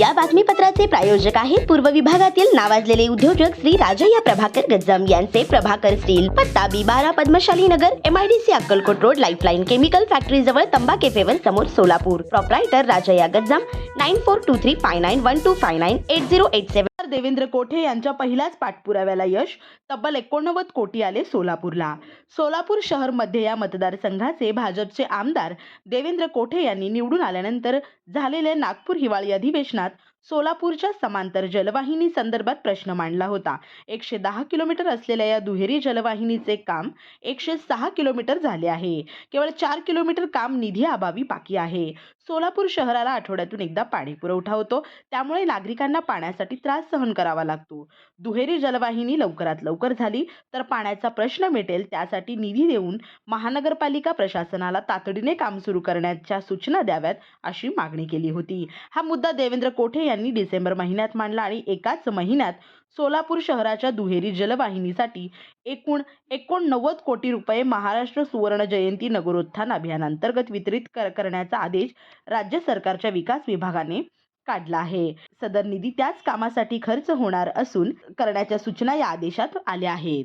या बातमीपत्राचे प्रायोजक आहेत पूर्व विभागातील नावाजलेले उद्योजक श्री राजय्या प्रभाकर गज्जम यांचे प्रभाकर स्टील पत्ता बी बारा Padmashali Nagar MIDC Akkalkot road lifeline chemical factory जवळ तंबा केफेवर समोर Solapur. Proprietor Rajayya Gajjam nine four two three five nine one two five nine eight zero eight seven Devendra Kothe यांच्या पहिल्याच पाठपुराव्याला यश तब्बल एकोणनव्वद कोटी आले सोलापूरला. सोलापूर शहरमध्ये या मतदारसंघाचे भाजपचे आमदार देवेंद्र कोठे यांनी निवडून आल्यानंतर झालेल्या नागपूर हिवाळी अधिवेशनात सोलापूरच्या समांतर जलवाहिनी संदर्भात प्रश्न मांडला होता. एकशे दहा किलोमीटर असलेल्या या दुहेरी जलवाहिनीचे काम एकशे सहा किलोमीटर झाले आहे. केवळ चार किलोमीटर काम निधी अभावी बाकी आहे. सोलापूर शहराला आठवड्यातून एकदा पाणी पुरवठा होतो. त्यामुळे नागरिकांना पाण्यासाठी त्रास सहन करावा लागतो. दुहेरी जलवाहिनी लवकरात लवकर झाली तर पाण्याचा प्रश्न मिटेल त्यासाठी निधी देऊन महानगरपालिका प्रशासनाला तातडीने काम सुरू करण्याच्या सूचना द्याव्यात अशी मागणी केली होती. हा मुद्दा देवेंद्र कोठे यांनी डिसेंबर महिन्यात मांडला आणि एकाच महिन्यात सोलापूर शहराच्या दुहेरी जलवाहिनीसाठी एकूण एकोणनव्वद कोटी रुपये महाराष्ट्र सुवर्ण जयंती नगरोत्थान अभियानांतर्गत वितरित कर करण्याचा आदेश राज्य सरकारच्या विकास विभागाने काढला आहे. सदर निधी त्याच कामासाठी खर्च होणार असून करण्याच्या सूचना या आदेशात आल्या आहेत.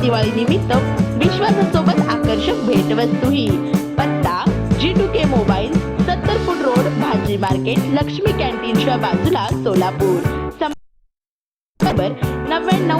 दिवाळी निमित्त विश्वासासोबत आकर्षक भेटवस्तूही. पत्ता जी टू के मोबाईल सत्तर फूट रोड भाजी मार्केट लक्ष्मी कॅन्टीनच्या बाजूला सोलापूर. नव्याण्णव